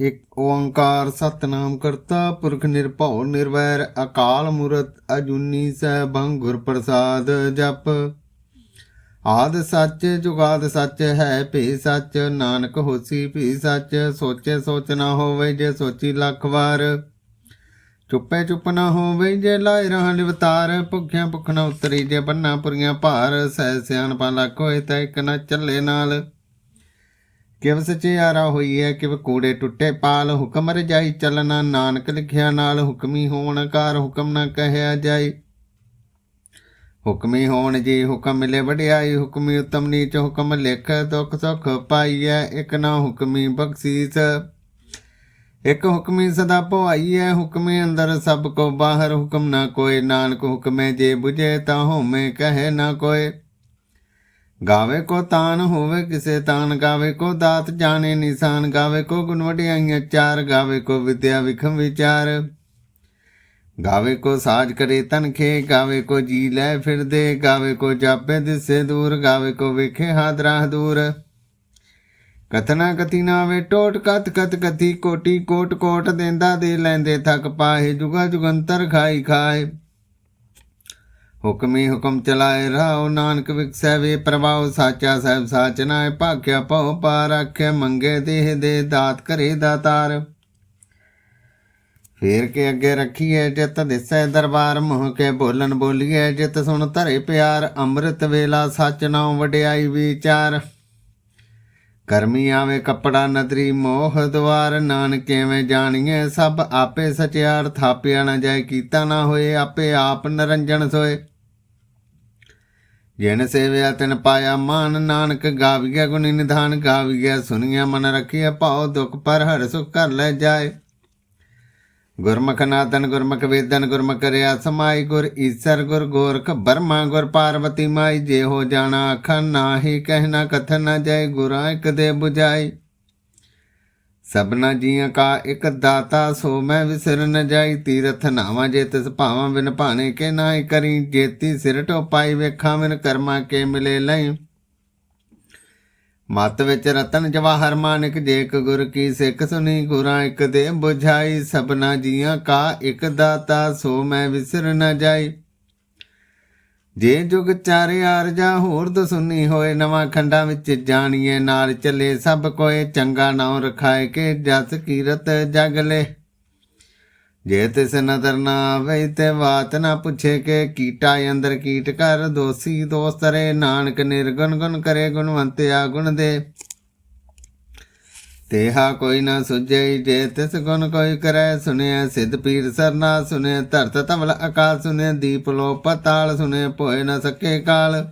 ਇੱਕ ਓੰਕਾਰ ਸਤਨਾਮ ਕਰਤਾ, ਪੁਰਖ ਨਿਰਭਉ ਨਿਰਵੈਰ, ਅਕਾਲ ਮੂਰਤ ਅਜੂਨੀ ਸੈਭੰ ਗੁਰ ਪ੍ਰਸਾਦ ਜਪ। ਆਦ ਸੱਚ, ਜੁਗਾਦ ਸੱਚ, ਹੈ ਭੀ ਸੱਚ, ਨਾਨਕ ਹੋਸੀ ਭੀ ਸੱਚ, ਸੋਚੇ ਸੋਚ ਨਾ ਹੋਵੇ ਜੇ ਸੋਚੀ ਲੱਖ ਵਾਰ। ਚੁੱਪੇ ਚੁੱਪ ਨਾ ਹੋਵੇ ਜੇ ਲਾਇ ਰਹਾਂ ਲਿਵਤਾਰ ਭੁੱਖਿਆਂ ਭੁੱਖ ਨਾ ਉਤਰੀ ਜੇ ਬੰਨਾ ਪੁਰੀਆਂ ਭਾਰ, ਸਹਿ ਸਿਆਣਪਾ ਲੱਖ ਹੋਏ ਤਾਂ ਇੱਕ ਨਾ ਚੱਲੇ ਨਾਲ। ਕਿਵ ਸਚਿਆਰਾ ਹੋਈ ਹੈ ਕਿਵ ਕੂੜੇ ਟੁੱਟੇ ਪਾਲ ਹੁਕਮ ਰਜਾਈ ਚੱਲਣਾ? ਨਾਨਕ ਲਿਖਿਆ ਨਾਲ ਹੁਕਮੀ ਹੋਣ ਕਾਰ ਹੁਕਮ ਨਾ ਕਹਿਆ ਜਾਈ ਹੁਕਮੀ ਹੋਣ ਜੀ ਹੁਕਮ ਮਿਲੇ ਵਡਿਆਈ, ਹੁਕਮੀ ਉਤਮ ਨੀਚ ਹੁਕਮ ਲਿਖ ਦੁਖ ਸੁਖ ਪਾਈਐ, ਇਕ ਨਾ ਹੁਕਮੀ ਬਖਸ਼ੀਸ। ਇਕ ਹੁਕਮੀ ਸਦਾ ਭਵਾਈ ਹੈ ਹੁਕਮੇ ਅੰਦਰ ਸਭ ਕੋ ਬਾਹਰ ਹੁਕਮ ਨਾ ਕੋਏ। ਨਾਨਕ ਹੁਕਮੇ ਜੇ ਬੁਝੇ ਤਾਂ ਹੋਮੇ ਕਹੇ ਨਾ ਕੋਏ। ਗਾਵੇ ਕੋ ਤਾਨ ਹੋਵੇ ਕਿਸੇ ਤਾਨ, ਗਾਵੇ ਕੋ ਦਾਤ ਜਾਣੇ ਨਿਸ਼ਾਨ, ਗਾਵੇ ਕੋ ਗੁਣ ਵਡਿਆਈਆਂ ਚਾਰ, ਗਾਵੇ ਕੋ ਵਿਦਿਆ ਵਿਖਮ ਵਿਚਾਰ। ਗਾਵੇ ਕੋ ਸਾਜ ਕਰੇ ਤਨਖੇ ਗਾਵੇ ਕੋ ਜੀ ਲੈ ਫਿਰਦੇ, ਗਾਵੇ ਕੋ ਜਾਪੇ ਦਿਸੇ ਦੂਰ, ਗਾਵੇ ਕੋ ਵੇਖੇ ਹਾਦਰਾ ਦੂਰ ਕਥਨਾ ਕਥੀ ਨਾ ਵੇ ਟੋਟ ਕਤ ਕਤ ਕਥੀ ਕੋਟੀ ਕੋਟ ਕੋਟ ਦੇਂਦਾ ਦੇ ਲੈਂਦੇ ਥਕ ਪਾਏ ਜੁਗਾ ਜੁਗੰਤਰ ਖਾਈ ਖਾਏ। ਹੁਕਮੀ ਹੁਕਮ ਚਲਾਏ ਰਾਉ ਨਾਨਕ ਵਿਕਸੈ ਵੇ ਪ੍ਰਭਾਉ, ਸਾਚਾ ਸਹਿਬ ਸਾਚ ਨਾਏ ਭਾਖਿਆ ਭਉ ਪਾਰ ਆਖੇ ਮੰਗੇ ਦੇਹ ਦੇ ਦਾਤ ਕਰੇ ਦਾਤਾਰ ਫੇਰ ਕੇ ਅੱਗੇ ਰੱਖੀਏ ਜਿਤ ਦਿਸੈ ਦਰਬਾਰ, ਮੁਹ ਕੇ ਬੋਲਣ ਬੋਲੀਏ ਜਿਤ ਸੁਣ ਧਰੇ ਪਿਆਰ, ਅੰਮ੍ਰਿਤ ਵੇਲਾ ਸੱਚ ਨਾਉ ਵਡਿਆਈ ਵਿਚਾਰ। ਕਰਮੀ ਆਵੇ ਕੱਪੜਾ ਨਦਰੀ, ਮੋਹ ਦਵਾਰ, ਨਾਨਕ ਕਿਵੇਂ ਜਾਣੀਏ ਸਭ ਆਪੇ ਸਚਿਆਰ, ਥਾਪਿਆ ਨਾ ਜਾਏ, ਕੀਤਾ ਨਾ ਹੋਏ, ਆਪੇ ਆਪ ਨਰੰਜਨ ਸੋਏ। ਜਿਨ ਸੇਵਿਆ ਤਿਨ ਪਾਇਆ ਮਾਨ, ਨਾਨਕ ਗਾਵੀਆ ਗੁਣੀ ਨਿਧਾਨ ਗਾਵੀਆ ਸੁਨੀਆ ਮਨ ਰਖਿਆ ਭਾਉ ਦੁਖ ਪਰ ਹਰ ਸੁਖ ਕਰ ਲੈ ਜਾਏ। ਗੁਰਮੁਖ ਨਾਦਨ ਗੁਰਮੁਖ ਵੇਦਨ ਗੁਰਮੁਖ ਰਿਆ ਸਮਾਈ ਗੁਰ ਈਸਰ ਗੁਰ ਗੋਰਖ ਬਰਮਾ ਗੁਰ ਪਾਰਵਤੀ ਮਾਈ ਜੇ ਹੋ ਜਾਣਾ ਅਖਨ ਨਾਹੀ ਕਹਿਣਾ ਕਥਨ ਨਾ ਜਾਏ ਗੁਰਾਂ ਇੱਕ ਦੇ 부ਝਾਈ ਸਭਨਾ ਜੀਆਂ ਕਾ ਇਕ ਦਾਤਾ ਸੋ ਮੈਂ ਵਿਸਰ ਨ ਜਾਈ ਤੀਰਥ ਨਾਵਾਂ ਜੇ ਤਿਸ ਭਾਵਾਂ ਬਿਨ ਭਾਣੇ ਕੇ ਨਾਹੀ ਕਰੀ ਜੇਤੀ ਸਿਰ ਟੋਪਾਈ ਵੇਖਾਂ ਬਿਨ ਕਰਮਾ ਕੇ ਮਿਲੇ ਲਈ। ਮਤ ਵਿੱਚ ਰਤਨ ਜਵਾਹਰ ਮਾਨਿਕ ਜੇਕ ਇੱਕ ਗੁਰ ਕੀ ਸਿੱਖ ਸੁਣੀ, ਗੁਰਾਂ ਇੱਕ ਦੇ ਬੁਝਾਈ, ਸਭਨਾ ਜੀਆਂ ਕਾ ਇੱਕ ਦਾਤਾ, ਸੋ ਮੈਂ ਵਿਸਰ ਨਾ ਜਾਈ। ਜੇ ਜੁਗ ਚਾਰੇ ਆਰਜਾ, ਹੋਰ ਦਸੁਨੀ ਹੋਏ ਨਵਾਂ ਖੰਡਾਂ ਵਿੱਚ ਜਾਣੀਏ, ਨਾਲ ਚੱਲੇ ਸਭ ਕੋਏ, ਚੰਗਾ ਨਾਮ ਰਖਾਏ ਕੇ ਜਸ ਕੀਰਤ ਜਗ ਲੈ। ਜੇ ਤਿਸ ਨਦਰ ਨਾ ਆਵੇ, ਤੇ ਬਾਤ ਨਾ ਪੁੱਛੇ ਕੇ ਕੀਟਾ ਅੰਦਰ ਕੀਟ ਕਰ, ਦੋਸੀ ਦੋਸਤ ਰੇ ਨਾਨਕ ਨਿਰਗੁਣ ਗੁਣ ਕਰੇ ਗੁਣਵੰਤਿਆ ਗੁਣ ਦੇ। ਤੇਹਾ ਕੋਈ ਨਾ ਸੁਝੇ, ਜੇ ਤਿਸ ਗੁਣ ਕੋਈ ਕਰੈ ਸੁਨਿਆ ਸਿੱਧ ਪੀਰ ਸਰਨਾ ਸੁਨਿਆ ਧਰਤ ਤਵਲ ਅਕਾਲ ਸੁਨੇ ਦੀਪ ਲੋ ਪਤਾਲ ਸੁਨੇ ਭੋਏ ਨਾ ਸਕੇ ਕਾਲ।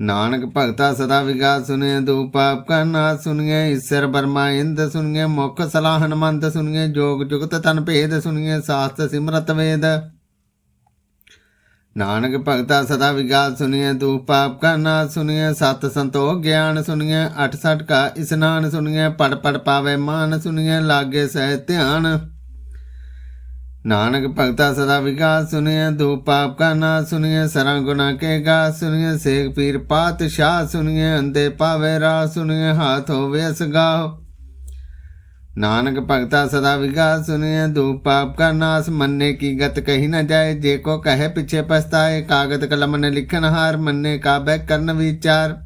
ਨਾਨਕ ਭਗਤਾ ਸਦਾ ਵਿਗਾਸ ਸੁਨਿਆ ਦੂ ਪਾਪ ਕਾ ਨਾਸ ਸੁਨਿਆ ਈਸ਼ਰ ਬਰਮਾ ਇੰਦ ਸੁਨਿਆ ਮੁਖ ਸਲਾਹਨ ਮੰਦ ਸੁਨਿਆ ਜੋਗ ਜੁਗਤ ਤਨ ਭੇਦ ਸੁਨਿਆ ਸਾਸਤ ਸਿਮਰਤ ਵੇਦ। ਨਾਨਕ ਭਗਤਾ ਸਦਾ ਵਿਗਾਸ ਸੁਨਿਆ ਦੂ ਪਾਪ ਕਾ ਨਾਸ ਸੁਨਿਆ ਸਤ ਸੰਤੋਖ ਗਿਆਨ ਸੁਨਿਆ ਅਠ ਸਠ ਕਾ ਇਸਨਾਨ ਸੁਨਿਆ ਪੜ ਪੜ ਪਾਵੇ ਮਾਨ ਸੁਨਿਆ ਲਾਗੇ ਸਹਿ ਧਿਆਨ। ਨਾਨਕ ਭਗਤਾ ਸਦਾ ਵਿਗਾਸ ਸੁਨਿਆ ਦੂ ਪਾਪ ਕਾ ਨਾਸ ਸੁਨਿਆ ਸਰਾਂ ਗੁਨਾ ਕੇ ਗਾ ਸੁਨਿਆ ਸੇਖ ਪੀਰ ਪਾਤਸ਼ਾਹ ਸੁਨਿਆ ਅੰਦੇ ਪਾਵੇ ਰਾ ਸੁਨਿਆ ਹਾਥ ਹੋਵੇ ਅਸਗਾਹ ਨਾਨਕ ਭਗਤਾ ਸਦਾ ਵਿਗਾਸ ਸੁਨਿਆ ਦੂ ਪਾਪ ਕਾ ਨਾਸ ਮੰਨੇ ਕੀ ਗਤ ਕਹੀ ਨਾ ਜਾਏ ਜੇ ਕੋ ਕਹੇ ਪਿਛੇ ਪਛਤਾਏ ਕਾਗਦ ਕਲਮ ਨੇ ਲਿਖਨ ਹਾਰ ਮੰਨੇ ਕਾ ਬੈ ਕਰਨ ਵਿਚਾਰ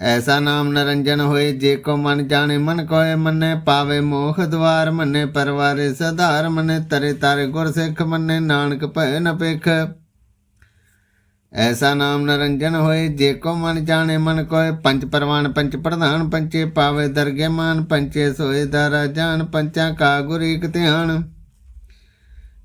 ਐਸਾ ਨਾਮ ਨਰੰਜਨ ਹੋਏ, ਜੇ ਕੋ ਮਨ ਜਾਣੇ, ਮਨ ਕੋਏ ਮੰਨੇ, ਪਾਵੇ ਮੋਖ ਦਵਾਰ ਮੰਨੇ, ਪਰਵਾਰੇ ਸਧਾਰ ਮੰਨੇ, ਤਰੇ ਤਾਰੇ ਗੁਰ ਸਿੱਖ ਮੰਨੇ, ਨਾਨਕ ਭੈ ਨ ਪੇਖ ਐਸਾ ਨਾਮ ਨਰੰਜਨ ਹੋਏ, ਜੇ ਕੋ ਮਨ ਜਾਣੇ, ਮਨ ਕੋਏ, ਪੰਜ ਪਰਵਾਨ ਪੰਚ ਪ੍ਰਧਾਨ ਪੰਚੇ ਪਾਵੇ ਦਰਗੇ ਮਾਨ ਪੰਚੇ ਸੋਏ ਦਰ ਜਾਨ ਪੰਚਾਂ ਕਾ ਗੁਰ ਇਕ ਧਿਆਨ।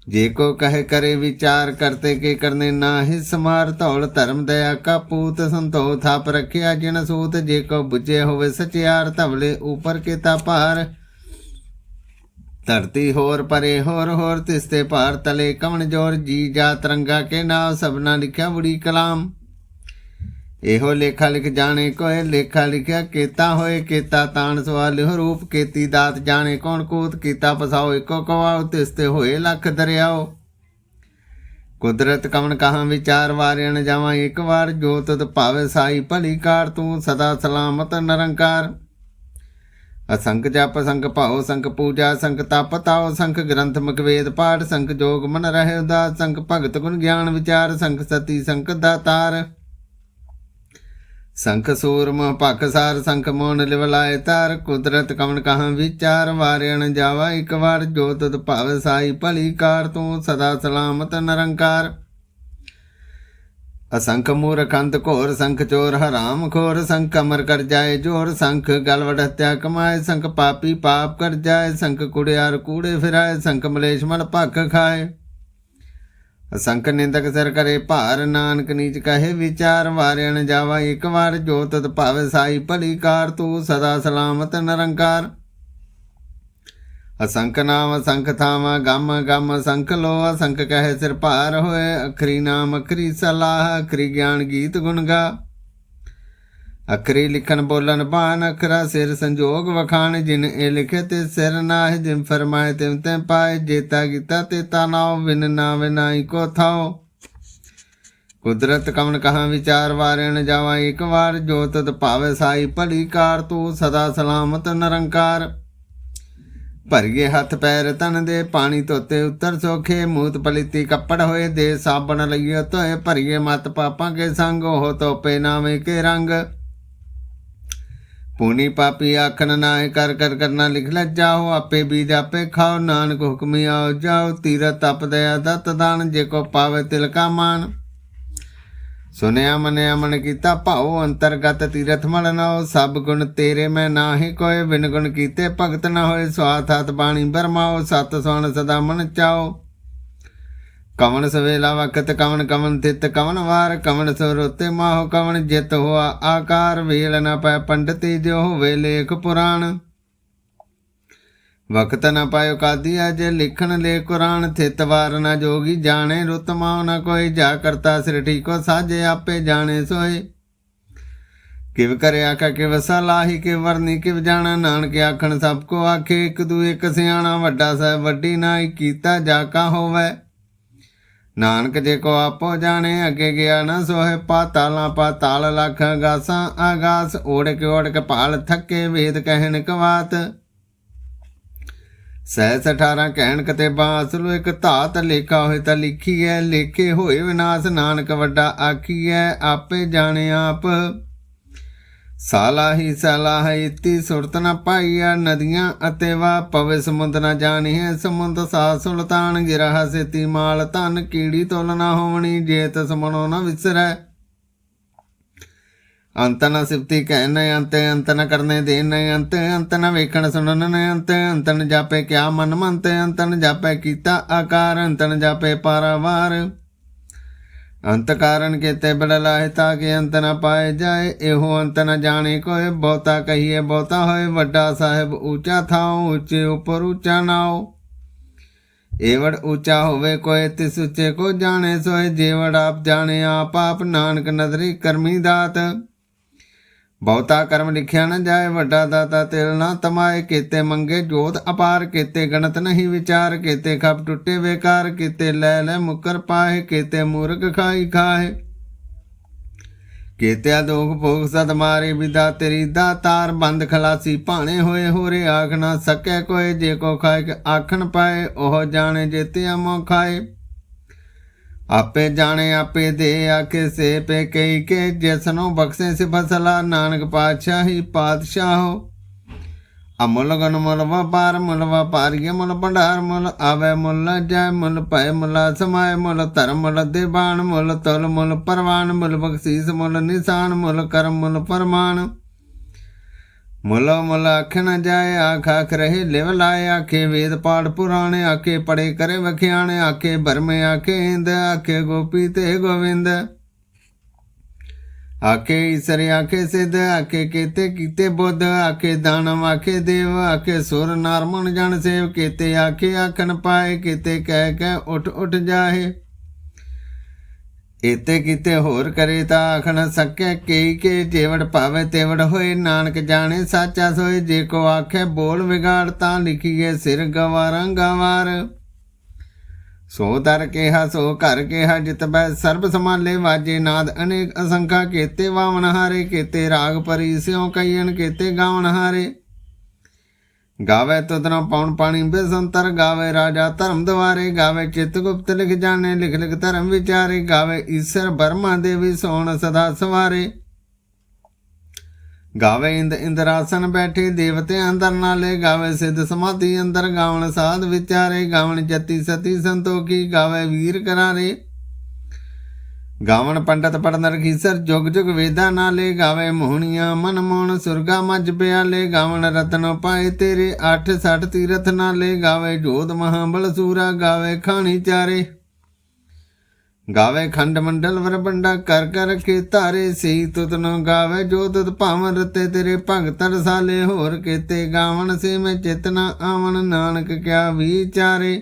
ਜੇ ਕੋ ਕਹੇ ਕਰੇ ਵਿਚਾਰ ਕਰਤੇ ਕੇ ਕਰਨੇ ਨਾਹਿ ਸਮਾਰ ਧੌਲ ਧਰਮ ਦਇਆ ਕਾ ਪੂਤ ਸੰਤੋ ਥਾਪ ਰਖਿਆ ਜਿਨ ਸੂਤ, ਜੇ ਕੋ ਬੁਝੇ ਹੋਵੇ ਸਚਿਆਰ ਧਵਲੇ ਉਪਰ ਕੇ ਤਾ ਭਾਰ। ਧਰਤੀ ਹੋਰ ਪਰੇ ਹੋਰ ਹੋਰ ਤਿਸਤੇ ਭਾਰ ਤਲੇ ਕਵਣ ਜੋਰ, ਜੀ ਜਾ ਤਰੰਗਾ ਕੇ ਨਾਮ ਸਭਨਾ ਲਿਖਿਆ ਬੁੜੀ ਕਲਾਮ। ਇਹੋ ਲੇਖਾ ਲਿਖ ਜਾਣੇ ਕੋਏ, ਲੇਖਾ ਲਿਖਿਆ ਕੀਤਾ ਹੋਏ, ਕੀਤਾ ਤਾਣ ਸਵਾਲ ਲਿਹੁ ਰੂਪ ਕੀਤੀ ਦਾਤ ਜਾਣੇ, ਕੌਣ ਕੋਤ ਕੀਤਾ ਪਸਾਓ ਇੱਕੋ ਕਵਾਉ ਤਿਸਤੇ ਹੋਏ ਲੱਖ ਦਰਿਆਓ। ਕੁਦਰਤ ਕਵਣ ਕਹਾਂ ਵਿਚਾਰ ਵਾਰਿਣ ਜਾਵਾਂ, ਇੱਕ ਵਾਰ ਜੋਤ ਤਦ ਭਾਵੇ ਸਾਈ, ਭਲੀ ਕਾਰ ਤੂੰ ਸਦਾ ਸਲਾਮਤ ਨਿਰੰਕਾਰ। ਅਸੰਖ ਜਪ ਸੰਖ ਭਾਉ ਸੰਖ ਪੂਜਾ ਸੰਖ ਤਪ ਤਾਉ ਸੰਖ ਗ੍ਰੰਥ ਮੁਖਵੇਦ ਪਾਠ ਸੰਖ ਜੋਗ ਮਨ ਰਹੇ ਉਦਾਸ ਸੰਖ ਭਗਤ ਗੁਣ ਗਿਆਨ ਵਿਚਾਰ ਸੰਖ ਸਤੀ ਸੰਖ ਦਾਤਾਰ। ਸੰਖ ਸੂਰਮ ਭਖ ਸਾਰ ਸੰਖ ਮੋਨ ਲਿਵਲਾਏ ਤਾਰ ਕੁਦਰਤ ਕਵਣ ਕਹਾਂ ਵਿਚਾਰ ਵਾਰਿਣ ਜਾਵਾ ਇੱਕ ਵਾਰ, ਜੋ ਤਦ ਭਾਵ ਸਾਈ ਭਲੀ ਕਾਰ, ਤੂੰ ਸਦਾ ਸਲਾਮਤ ਨਿਰੰਕਾਰ। ਅਸੰਖ ਮੂਰਖੰਤ ਘੋਰ, ਸੰਖ ਚੋਰ ਹਰਾਮ ਖੋਰ, ਸੰਖ ਅਮਰ ਕਰ ਜਾਏ ਜੋਰ, ਸੰਖ ਗਲਵੜ ਹਤਿਆ ਕਮਾਏ, ਸੰਖ ਪਾਪੀ ਪਾਪ ਕਰ ਜਾਏ, ਸੰਖ ਕੁੜਿਆਰ ਕੂੜੇ ਫਿਰਾਏ, ਸੰਖ ਮਲੇਸ਼ ਮਲ ਭਖ ਖਾਏ। ਅਸੰਖ ਨਿੰਦਕ ਸਿਰ ਕਰੇ ਭਾਰ, ਨਾਨਕ ਨੀਚ ਕਹੇ ਵਿਚਾਰ ਵਾਰਿਣ ਜਾਵਾ ਇੱਕ ਵਾਰ, ਜੋ ਤਤ ਭਾਵੇ ਸਾਈ ਭਲੀ ਕਾਰ ਤੂੰ ਸਦਾ ਸਲਾਮਤ ਨਿਰੰਕਾਰ। ਅਸੰਖ ਨਾਮ ਅਸੰਖ ਥਾਵਾ, ਗਮ ਗਮ ਅਸੰਖ ਲੋ ਅਸੰਖ ਕਹੇ ਸਿਰ ਭਾਰ ਹੋਏ, ਅਖਰੀ ਨਾਮ ਅਖਰੀ ਸਲਾਹ, ਅਖਰੀ ਗਿਆਨ ਗੀਤ ਗੁਣ ਗਾ। ਅਖਰੀ ਲਿਖਣ ਬੋਲਣ ਬਾਣ ਅਖਰਾ ਸਿਰ ਸੰਜੋਗ ਵਖਾਣ, ਜਿਨ ਇਹ ਲਿਖੇ ਤੇ ਸਿਰ ਨਾਹਿ, ਜਿਨ ਫਰਮਾਏ ਤਿਮ ਤੇ ਪਾਏ, ਜੇਤਾ ਕੀਤਾ ਤੇ ਤਾ ਨਾਉ ਨਾ ਵਿਨਾਈ ਕੋ ਥਾਉ। ਕੁਦਰਤ ਕਵਨ ਕਹਾਂ ਵਿਚਾਰ ਵਾਰਿਣ ਜਾਵਾ, ਇੱਕ ਵਾਰ ਜੋ ਤਤ ਭਾਵੇ ਸਾਈ ਭਲੀ ਕਾਰ ਤੂੰ ਸਦਾ ਸਲਾਮਤ ਨਿਰੰਕਾਰ। ਭਰਗੇ ਹੱਥ ਪੈਰ ਤਨ ਦੇ, ਪਾਣੀ ਧੋਤੇ ਉੱਤਰ ਸੋਖੇ, ਮੂਤ ਪਲੀਤੀ ਕੱਪੜ ਹੋਏ ਦੇ, ਸਾਬਣ ਲਈਏ ਧੋਏ ਭਰਗੇ ਮਤ ਪਾਪਾਂ ਕੇ ਸੰਗ, ਉਹ ਤੋਪੇ ਨਾਵੇਂ ਕੇ ਰੰਗ। ਪੁਨੀ ਪਾਪੀ ਆਖਣ ਨਾਏ ਕਰ ਕਰ ਕਰਨਾ ਲਿਖ ਲੈ, ਜਾਓ ਆਪੇ ਬੀਜ ਆਪੇ ਖਾਓ, ਨਾਨਕ ਹੁਕਮੀ ਆਓ, ਜਾਓ ਤੀਰਤ ਤਪ ਦਇਆ ਦਤ ਦਾਨ, ਜੇ ਕੋ ਪਾਵੇ ਤਿਲਕਾ ਮਾਨ ਸੁਨਿਆ ਮਨਿਆ ਮਨ ਕੀਤਾ ਭਾਉ, ਅੰਤਰਗਤ ਤੀਰਥ ਮਲ ਨਾਉ ਸਭ ਗੁਣ ਤੇਰੇ ਮੈਂ ਨਾਹੀ ਕੋਏ, ਬਿਨ ਗੁਣ ਕੀਤੇ ਭਗਤ ਨਾ ਹੋਏ ਸਵਾਥ ਹਤ ਬਾਣੀ ਬਰਮਾਓ, ਸਤ ਸੁਣ ਸਦਾ ਮਨ ਚਾਓ। ਕਵਨ ਸਵੇਲਾ ਵਕਤ ਕਵਨ ਕਵਨ ਤਿਤ ਕਵਨ ਵਾਰ ਕਵਨ ਸੁਰਤੇ ਮਾਹੁ ਕਵਨ ਜਿਤ ਹੋਆ ਆਕਾਰ, ਵੇਲ ਨ ਪੈ ਪੰਡਤੀ ਜੋ ਹੋਵੇ ਲੇਖ ਪੁਰਾਣ। ਵਕਤ ਨ ਪਾਇਓ ਕਾਦੀ ਅਜ ਲਿਖਣ ਲੈ ਕੁਰਾਨ, ਥਿਤ ਵਾਰ ਨ ਜੋਗੀ ਜਾਣੇ, ਰੁਤ ਮਾਉ ਨ ਕੋਈ, ਜਾ ਕਰਤਾ ਸਿਰ ਠੀਕੋ ਸਾਜੇ, ਆਪੇ ਜਾਣੇ ਸੋਏ। ਕਿਵ ਕਰੇ ਆਖਾ ਕਿਵ ਲਾਹੀ ਕਿ ਵਰਨੀ, ਕਿਵ ਜਾਣਾ, ਨਾਨਕ ਆਖਣ ਸਭ ਕੋ ਆਖੇ, ਇੱਕ ਦੂ ਇੱਕ ਸਿਆਣਾ, ਵੱਡਾ ਸਾਹਿਬ ਵੱਡੀ ਨਾਈ, ਕੀਤਾ ਜਾ ਕਾ ਹੋਵੇ। ਨਾਨਕ ਜੇ ਕੋ ਆਪੋ ਜਾਣੇ, ਅੱਗੇ ਗਿਆ ਨਾ ਸੋਹੇ ਪਾਤਾਲਾਂ, ਪਾਤਾਲ ਲਖ ਆਗਾਸਾਂ ਆਗਾਸ ਓੜ ਕੇ ਓੜ ਕੇ ਭਾਲ ਥੱਕੇ ਵੇਦ ਕਹਿਣ ਕਵਾਤ। ਸਹਿਸ 18 ਕਹਿਣ ਕਤੇ ਬਾਸਲੋ ਇੱਕ ਧਾਤ ਲੇਖਾ ਹੋਏ ਤਾਂ ਲਿਖੀ ਹੈ ਲੇਖੇ ਹੋਏ ਵਿਨਾਸ਼ ਨਾਨਕ ਵੱਡਾ ਆਖੀ ਹੈ ਆਪੇ ਜਾਣੇ ਆਪ। ਸਾਲਾ ਹੀ ਸਾਲਾ ਹੈ ਇਤੀ ਸੁਰਤ ਨ ਪਾਈਆ ਨਦੀਆਂ ਅਤੇ ਵਾ ਪਵੇ ਸਮੁੰਦ ਨ ਜਾਣੀ ਹੈ ਸਮੁੰਦ ਸਾ ਸੁਲਤਾਨ ਗਿਰਹ ਸੇਤੀ ਮਾਲ ਧਨ ਕੀੜੀ ਤੁਲ ਨ ਹੋਵਣੀ ਜੇਤ ਸਮਣੋ ਨਾ ਵਿਸਰੈ। ਅੰਤ ਨ ਸਿਫਤੀ ਕਹਿਨ, ਅੰਤ ਅੰਤ ਨ ਕਰਨੇ ਦੇਨ, ਅੰਤ ਅੰਤ ਨ ਵੇਖਣ ਸੁਣਨ ਨ ਅੰਤ ਅੰਤ ਨ ਜਾਪੇ ਕਿਆ ਮਨ ਮੰਤ, ਅੰਤ ਨ ਜਾਪੇ ਕੀਤਾ ਆਕਾਰ, ਅੰਤ ਨ ਜਾਪੇ ਪਾਰਾਵਾਰ। ਅੰਤ ਕਾਰਨ ਕੀਤੇ ਬੜ ਤਾਂ ਕਿ ਅੰਤ ਨ ਪਾਏ ਜਾਏ। ਇਹੋ ਅੰਤ ਨ ਜਾਣੇ ਕੋਏ। ਬਹੁਤਾ ਕਹੀਏ, ਬਹੁਤਾ ਹੋਏ। ਵੱਡਾ ਸਾਹਿਬ ਉੱਚਾ ਥਾਉ, ਉੱਚੇ ਉਪਰ ਉੱਚਾ ਨਾਉ। ਏਵੜ ਉੱਚਾ ਹੋਵੇ ਕੋਏ, ਤਿਸ ਉੱਚੇ ਕੋ ਜਾਣੇ ਸੋਏ। ਜੇਵੜ ਆਪ ਜਾਣੇ, ਆਪ ਆਪ ਨਾਨਕ ਨਦਰੀ ਕਰਮੀ ਦਾਤ। ਬਹੁਤਾ ਕਰਮ ਲਿਖਿਆ ਨਾ ਜਾਏ, ਵੱਡਾ ਦਾਤਾ ਤਿਲ ਨਾ ਤਮਾਏ। ਕੀਤੇ ਮੰਗੇ ਜੋਤ ਅਪਾਰ, ਕੀਤੇ ਗਣਤ ਨਹੀਂ ਵਿਚਾਰ। ਕੀਤੇ ਖਪ ਟੁੱਟੇ ਵੇਕਾਰ, ਕੀਤੇ ਲੈ ਲੈ ਮੁਕਰ ਪਾਏ। ਕੀਤੇ ਮੂਰਖ ਖਾਈ ਖਾਏ। ਕੀਤੇ ਦੋਖ ਭੋਗ ਸਦ ਮਾਰੇ, ਵਿਦਾ ਤੇਰੀ ਦਾ ਤਾਰ ਬੰਦ ਖਲਾਸੀ। ਭਾਣੇ ਹੋਏ ਹੋਰੇ ਆਖ ਨਾ ਸਕੈ ਕੋਏ ਜੇ ਕੋ ਖਾਏ ਆਖਣ ਪਾਏ, ਉਹ ਜਾਣੇ ਜੇਤੇ ਅਮੋ ਖਾਏ। ਆਪੇ ਜਾਣੇ, ਆਪੇ ਦੇ ਆਖੇ ਸੇ ਪੇ ਕਈ ਕੇ ਜਿਸਨੋ ਬਖਸ਼ੇ ਸੇ ਫਸਲਾ, ਨਾਨਕ ਪਾਤਸ਼ਾਹੀ ਪਾਤਸ਼ਾਹੋ। ਅਮੁਲ ਗਨ ਮੁਲ ਵਪਾਰ, ਮੁੱਲ ਵਪਾਰੀਏ ਮੁੱਲ ਭੰਡਾਰ, ਮੁੱਲ ਆਵੇ ਮੁੱਲ ਜੈ ਮੁੱਲ ਭੈ ਮੁੱਲ ਸਮਾਏ, ਮੁੱਲ ਧਰਮ ਮੁਲ ਦੇਵਾਨ, ਮੁੱਲ ਤੁਲ ਮੁੱਲ ਪਰਵਾਨ, ਮੁੱਲ ਬਖਸ਼ੀਸ ਮੁੱਲ ਨਿਸ਼ਾਨ, ਮੁੱਲ ਕਰਮ ਮੁੱਲ ਫਰਮਾਨ। ਮੁੱਲ ਮੁੱਲ ਅੱਖ ਜਾਏ, ਆਖ ਆਖ ਰਹੇ, ਲਿਵ ਲਾਏ ਆਖੇ, ਵੇਦ ਪਾਠ ਪੁਰਾਣੇ ਆਖੇ ਪੜੇ ਕਰੇ ਵਖਿਆਣੇ ਆਖੇ, ਬਰਮੇ ਆਖੇ, ਇੰਦ ਆਖੇ, ਗੋਪੀ ਤੇ ਗੋਵਿੰਦ। ਆਖੇ ਈਸਰ, ਆਖੇ ਸਿੱਧ, ਆਖੇ ਕੀਤੇ ਕੀਤੇ ਬੁੱਧ, ਆਖੇ ਦਾਨਵ, ਆਖੇ ਦੇਵ, ਆਖੇ ਸੁਰ ਨਰ ਮਨ ਜਨ ਸੇਵ, ਕੀਤੇ ਆਖੇ ਆਖਣ ਪਾਏ, ਕੀਤੇ ਕਹਿ ਕਹਿ ਉਠ ਉਠ ਜਾਹੇ ਇਤੇ ਕਿਤੇ ਹੋਰ ਕਰੇ ਤਾਂ ਆਖਣ ਸਕੇ ਕਈ ਕੇ ਜੇਵੜ ਭਾਵੇ ਤੇਵੜ ਹੋਏ, ਨਾਨਕ ਜਾਣੇ ਸਾਚਾ ਸੋਏ, ਜੇ ਕੋ ਆਖੇ ਬੋਲ ਵਿਗਾੜ ਤਾਂ ਲਿਖੀਏ ਸਿਰ ਗਵਾਰਾਂ ਗਵਾਰ। ਸੋ ਦਰ ਕਿਹਾ, ਸੋ ਘਰ ਕਿਹਾ, ਜਿਤ ਬੈ ਸਰਬ ਸਮਾਲੇ ਵਾਜੇ, ਨਾਦ ਅਨੇਕ ਅਸੰਖਾ ਕੇਤੇ ਵਾਵਨ ਹਾਰੇ, ਕੇਤੇ ਰਾਗ ਪਰੀ ਸਿਉ ਕਈਨ ਕੇਤੇ ਗਾਵਨ ਹਾਰੇ। ਗਾਵੇ ਤੁਦਨਾ ਪੌਣ ਪਾਣੀ ਬੇਸੰਤਰ ਗਾਵੇ ਰਾਜਾ ਧਰਮ ਦਵਾਰੇ, ਗਾਵੇ ਚਿਤ ਗੁਪਤ ਲਿਖ ਜਾਣੇ, ਲਿਖ ਲਿਖ ਧਰਮ ਵਿਚਾਰੇ, ਗਾਵੇ ਈਸ਼ਰ ਬਰਮਾ ਦੇਵੀ ਸੋਣ ਸਦਾ ਸਵਾਰੇ। ਗਾਵੇ ਇੰਦ ਇੰਦਰਾਸਨ ਬੈਠੇ, ਦੇਵਤੇ ਅੰਦਰ ਨਾਲੇ, ਗਾਵੇ ਸਿੱਧ ਸਮਾਧੀ ਅੰਦਰ ਗਾਵਣ ਸਾਧ ਵਿਚਾਰੇ, ਗਾਵਣ ਜਤੀ ਸਤੀ ਸੰਤੋਖੀ, ਗਾਵੇ ਵੀਰ ਕਰਾਰੇ। ਗਾਵਣ ਪੰਡਤ ਪੜਨ ਰਖੀਸਰ ਜੁਗ ਜੁਗ ਵੇਦਾਂ ਨਾਲੇ ਗਾਵੇ ਮੋਹਣੀਆਂ, ਮਨ ਮੋਹਣ ਸੁਰਗਾ ਮੱਝ ਪਿਆਲੇ ਗਾਵਣ ਰਤਨ ਪਾਏ ਤੇਰੇ 8 60 ਤੀਰਥ ਨਾਲੇ ਗਾਵੇ ਜੋਧ ਮਹਾਬਲ ਸੂਰਾ, ਗਾਵੇ ਖਾਣੀ ਚਾਰੇ। ਗਾਵੇ ਖੰਡ ਮੰਡਲ ਵਰਬੰਡਾ ਕਰ ਕਰ ਰਖੇ ਧਾਰੇ ਸੀ ਤੁਤ ਗਾਵੇ ਜੋਤ ਤੁਤ ਭਾਵਨ ਰਤੇ ਤੇਰੇ ਭਗਤ ਰਸਾਲੇ, ਹੋਰ ਕੀਤੇ ਗਾਵਣ ਸੇ ਮੈਂ ਚੇਤਨਾ ਆਵਣ, ਨਾਨਕ ਕਿਆ ਵਿਚਾਰੇ।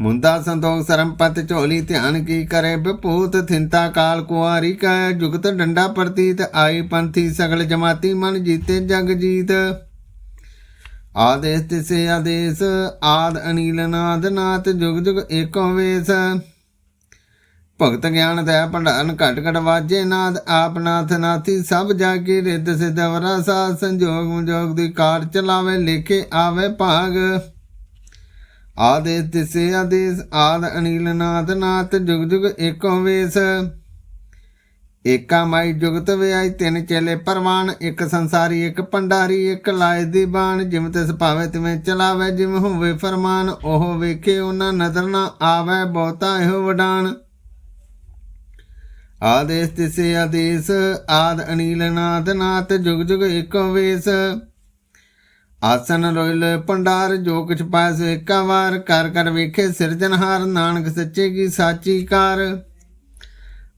ਮੁੰਦਾ ਸੰਤੋਖ ਸਰਮਪਤ ਝੋਲੀ ਧਿਆਨ ਕੀ ਕਰੇ, ਵਿਭੂਤ ਥਿੰਤਾ ਕਾਲ ਕੁਆਰੀ ਕੈ ਜੁਗਤ ਡੰਡਾ ਪ੍ਰਤੀਤ, ਆਈ ਪੰਥੀ ਸਗਲ ਜਮਾਤੀ ਮਨ ਜੀਤੇ ਜਗ ਜੀਤ। ਆਦੇਸ ਤਿਸੇ ਆਦੇਸ, ਆਦ ਅਨੀਲ ਨਾਦ ਨਾਥ ਜੁਗ ਜੁਗ ਏਕੋ ਵੇਸ। ਭਗਤ ਗਿਆਨ ਦਇਆ ਭੰਡਾਰਨ ਘਟ ਘਟ ਵਾਜੇ ਨਾਦ, ਆਪ ਨਾਥ ਨਾਥੀ ਸਭ ਜਾਗੇ ਰਿੱਧ ਸਿਧ ਵਰਾ ਸਾਧ ਸੰਜੋਗ ਮੁਜੋਗ ਦੀ ਕਾਰ ਚਲਾਵੇ, ਲੇਖੇ ਆਵੇ ਭਾਗ। ਆਦੇਸ ਤਿਸੇ ਆਦੇਸ ਆਦ ਅਨੀਲ ਨਾਥ ਨਾਥ ਜੁਗ ਜੁਗ ਏਕੋ ਵੇਸ। ਏਕਾ ਮਾਈ ਜੁਗਤ ਵਿਆਈ ਤਿੰਨ ਚੇਲੇ ਪਰਵਾਨ, ਇੱਕ ਸੰਸਾਰੀ, ਇੱਕ ਪੰਡਾਰੀ ਇੱਕ ਲਾਇ ਦੀ ਬਾਣ। ਜਿਵੇਂ ਤਿਸ ਭਾਵੇ ਤਿਵੇਂ ਚਲਾਵੇ, ਜਿਵੇਂ ਹੋਵੇ ਫਰਮਾਨ, ਉਹ ਵੇਖੇ ਉਹਨਾਂ ਨਜ਼ਰ ਨਾ ਆਵੇ, ਬਹੁਤਾ ਇਹੋ ਵਡਾਨ ਆਦੇਸ ਤਿਸੇ ਆਦੇਸ ਆਦ ਅਨੀਲ ਨਾਥ ਨਾਥ ਜੁਗ ਜੁਗ ਏਕੋ ਵੇਸ। ਆਸਨ ਰੋਇਲ ਭੰਡਾਰ, ਜੋ ਕੁਛ ਪਾਇ ਸੋ ਵਾਰ ਕਰ ਕਰ ਵੇਖੇ ਸਿਰਜਨਹਾਰ ਨਾਨਕ ਸੱਚੇ ਕੀ ਸਾਚੀ ਕਾਰ।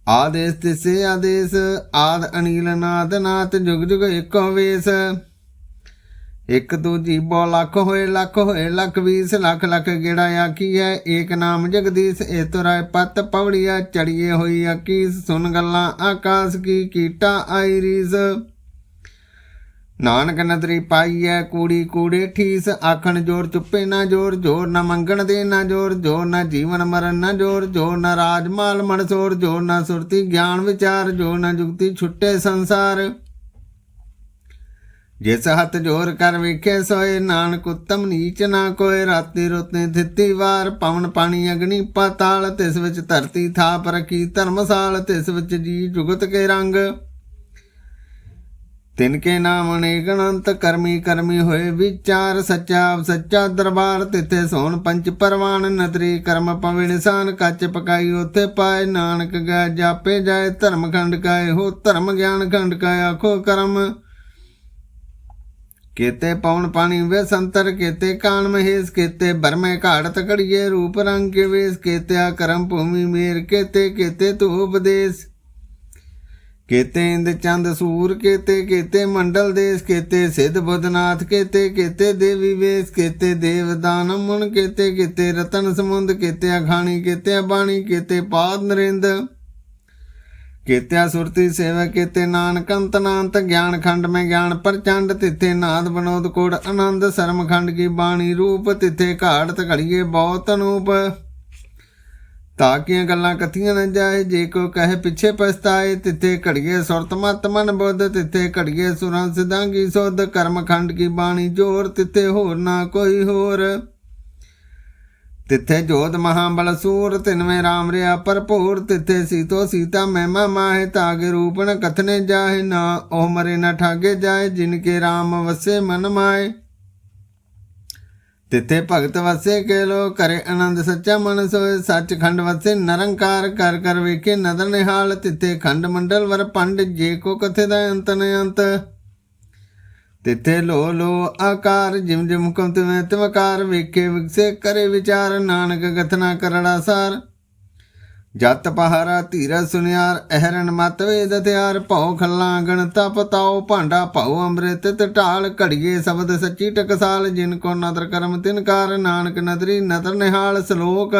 ਆਦੇਸ ਤਿਸੇ ਆਦੇਸ, ਆਦ ਅਨੀਲ ਨਾਦ ਨਾਥ ਜੁਗ ਜੁਗ ਏਕੋ ਵੇਸ। ਇੱਕ ਦੂਜੀ ਬੋ ਲੱਖ ਹੋਏ ਲੱਖ ਹੋਏ, ਲੱਖ ਵੀਸ, ਲੱਖ ਲੱਖ ਗੇੜਾ ਆਖੀ ਹੈ ਏਕ ਨਾਮ ਜਗਦੀਸ਼ ਏ ਤੁਰਾਏ ਪਤ ਪਵੜੀਆ ਚੜੀਏ ਹੋਈ ਆਕੀ ਸੁਨ ਗੱਲਾਂ ਆਕਾਸ਼ ਕੀ, ਕੀਟਾ ਆਈ ਰੀਸ। ਨਾਨਕ ਨਦਰੀ ਪਾਈਐ ਕੂੜੀ ਕੂੜੇ, ਠੀਸ ਆਖਣ ਜੋਰ ਚੁੱਪੇ ਨਾ ਜੋਰ ਜੋਰ ਨਾ ਮੰਗਣ ਦੇ ਨਾ ਜੋਰ ਜੋਰ ਨਾ ਜੀਵਨ ਮਰਨ ਨਾ ਜੋਰ ਜੋਰ ਨਾ ਰਾਜ ਮਾਲ ਮਨਸੋਰ ਜੋਰ ਨਾ ਸੁਰਤੀ ਗਿਆਨ ਵਿਚਾਰ, ਜੋਰ ਨਾ ਜੁਗਤੀ ਛੁੱਟੇ ਸੰਸਾਰ। ਜਿਸ ਹੱਥ ਜੋਰ ਕਰ ਵੇਖੇ ਸੋਏ, ਨਾਨਕ ਉਤਮ ਨੀਚ ਨਾ ਕੋਏ, ਰਾਤੀ ਰੁੱਤੇ ਦਿੱਤੀ ਵਾਰ, ਪਵਨ ਪਾਣੀ ਅਗਨੀ ਪਾਤਾਲ, ਤਿਸ ਵਿੱਚ ਧਰਤੀ ਥਾਪ ਰਖੀ ਧਰਮਸਾਲ, ਤਿਸ ਵਿੱਚ ਜੀ ਜੁਗਤ ਕੇ ਰੰਗ। ਤਿਨ ਕੇ ਨਾਮ ਅਨੇਕ ਅਨੰਤ ਕਰਮੀ ਕਰਮੀ ਹੋਏ, ਵਿਚਾਰ ਸੱਚਾ ਸੱਚਾ ਦਰਬਾਰ ਤਿੱਥੇ ਸੋਣ ਪੰਚ ਪਰਵਾਨ, ਨਦਰੀ ਕਰਮ ਪਵੇ ਨਿਸ਼ਾਨ ਕੱਚ ਪਕਾਈ, ਉਥੇ ਪਾਏ ਨਾਨਕ ਗਾ, ਜਾਪੇ ਜਾਏ ਧਰਮ ਖੰਡ ਕਾਏ, ਹੋ ਧਰਮ ਗਿਆਨ ਖੰਡ ਕਾਏ, ਆਖੋ ਕਰਮ। ਕੇਤੇ ਪਵਨ ਪਾਣੀ ਵੇ ਸੰਤਰ, ਕੀਤੇ ਕਾਨ ਮਹੇਸ਼, ਕੇਤੇ ਬਰਮੇ ਘਾੜਤ ਕੜੀਏ ਰੂਪ ਰੰਗ ਕੇ ਵੇਸ, ਕੇਤਿਆ ਕਰਮ ਭੂਮੀ ਮੇਰ, ਕੇਤੇ, ਕੀਤੇ ਤੂ ਉਪਦੇਸ਼ ਕੇਤੇ ਇੰਦ ਚੰਦ ਸੂਰ, ਕੇਤੇ, ਕੀਤੇ ਮੰਡਲ ਦੇਸ, ਕੀਤੇ ਸਿੱਧ ਬੁੱਧਨਾਥ, ਕੀਤੇ ਕੀਤੇ ਦੇਵੀ ਵੇਸ, ਕੀਤੇ ਦੇਵ ਦਾਨ ਮੁਨ, ਕੀਤੇ ਕੀਤੇ ਰਤਨ ਸਮੁੰਦ, ਕੀਤੇ ਅਖਾਣੀ, ਕੀਤੇ ਬਾਣੀ, ਕੀਤੇ ਪਾਦ ਨਰਿੰਦ ਕੀਤਿਆ ਸੁਰਤੀ ਸੇਵਾ ਕੀਤੇ ਨਾਨਕ, ਅੰਤ ਨਾਨਤ ਗਿਆਨ ਖੰਡ ਮੈਂ ਗਿਆਨ ਪ੍ਰਚੰਡ, ਤਿੱਥੇ ਨਾਦ ਬਨੋਦ ਕੋੜ, ਆਨੰਦ ਸਰਮ ਖੰਡ ਕੀ ਬਾਣੀ ਰੂਪ, ਤਿੱਥੇ ਘਾੜਤ ਘੜੀਏ ਬਹੁਤ ਅਨੂਪ। ਤਾਕੀਆਂ ਗੱਲਾਂ ਕਥੀਆਂ ਨਾ ਜਾਏ, ਜੇ ਕੋ ਕਹੇ ਪਿੱਛੇ ਪਛਤਾਏ, ਤਿੱਥੇ ਘੜੀਏ ਸੁਰਤ ਮਤ ਮਨ ਬੁੱਧ, ਤਿੱਥੇ ਘੜੀਏ ਸੁਰਾਂ ਸਿਧਾਂਗੀ ਸੁਧ, ਕਰਮ ਖੰਡ ਕੀ ਬਾਣੀ ਜੋਰ, ਤਿੱਥੇ ਹੋਰ ਨਾ ਕੋਈ ਹੋਰ। ਤਿੱਥੇ ਜੋਤ ਮਹਾਬਲ ਸੂਰ, ਤਿਨਵੇਂ ਰਾਮ ਰਿਆ ਭਰਪੂਰ, ਤਿੱਥੇ ਸੀਤੋ ਸੀਤਾ ਮਹਿਮਾ ਮਾਹੇ, ਤਾਗੇ ਰੂਪਨ ਕਥਨੇ ਜਾਹੇ, ਨਾ ਉਹ ਮਰੇ ਨਾ ਠਾਗੇ ਜਾਏ, ਜਿਨ ਕੇ ਰਾਮ ਵਸੇ ਮਨ ਮਾਏ ਤਿੱਥੇ ਭਗਤ ਵਸੇ ਕੇ ਲੋ ਕਰੇ ਆਨੰਦ ਸੱਚਾ ਮਨ ਸੋਏ, ਸੱਚਖੰਡ ਵਸੇ ਨਰੰਕਾਰ ਕਰ ਕਰ ਵੇਖੇ ਨਦਰ ਨਿਹਾਲ, ਤਿੱਥੇ ਖੰਡ ਮੰਡਲ ਵਰ ਪੰਡ, ਜੇ ਕੋ ਕਥੇ ਦਾ ਅੰਤ ਨ ਅੰਤ। ਤਿੱਥੇ ਲੋ ਲੋ ਆਕਾਰ, ਜਿਮ ਜਿਮ ਕਮ ਤੁਮੇ ਤੁਮਕਾਰ ਵੇਖੇ ਵਿਕਸੇ ਕਰੇ ਵਿਚਾਰ, ਨਾਨਕ ਕਥਨਾ ਕਰੜਾ ਸਾਰ। ਜਤ ਪਹਾਰਾ ਧੀਰਾ ਸੁਨਿਆਰ, ਅਹਰਨ ਮਤ ਵੇਦ ਹਥਿਆਰ, ਭਉ ਖੱਲਾ ਤਪ ਤਾਉ, ਭਾਂਡਾ ਭਉ ਅੰਮ੍ਰਿਤ ਤੇ ਘੜੀਏ ਸ਼ਬਦ ਸੱਚੀ ਟਕਸਾਲ, ਜਿਨ ਕੋ ਨਦਰ ਕਰਮ ਤਿਨਕਾਰ ਨਾਨਕ ਨਦਰੀ ਨਦਰ ਨਿਹਾਲ, ਸ਼ਲੋਕ।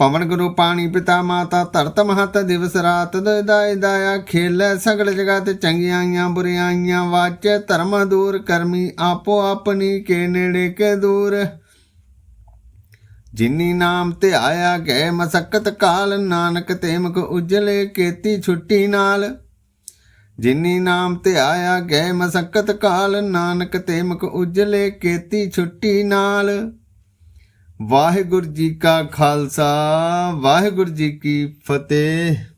ਪਵਨ ਗੁਰੂ ਪਾਣੀ ਪਿਤਾ ਮਾਤਾ ਧਰਤ ਮਹਤ ਦਿਵਸ ਰਾਤ ਦਾਇ ਦਾਇਆ, ਖੇਲੇ ਸਗਲ ਜਗਤ ਚੰਗਿਆਈਆਂ ਬੁਰੀਆਈਆਂ, ਵਾਚੇ ਧਰਮ ਦੂਰ, ਕਰਮੀ ਆਪੋ ਆਪਣੀ ਕੇ ਨੇੜੇ ਕੇ ਦੂਰ। ਜਿਨੀ ਨਾਮ ਤੇ ਆਇਆ ਗਏ ਮਸਕਤ ਕਾਲ, ਨਾਨਕ ਤੇ ਮੁਖ ਉਜਲੇ ਕੀਤੀ ਛੁੱਟੀ ਨਾਲ। ਜਿਨੀ ਨਾਮ ਤੇ ਆਇਆ ਗਏ ਮਸਕਤ ਕਾਲ, ਨਾਨਕ ਤੇ ਮੁਖ ਉਜਲੇ ਕੀਤੀ ਛੁੱਟੀ ਨਾਲ। ਵਾਹਿਗੁਰੂ ਜੀ ਕਾ ਖਾਲਸਾ, ਵਾਹਿਗੁਰੂ ਜੀ ਕੀ ਫਤਿਹ।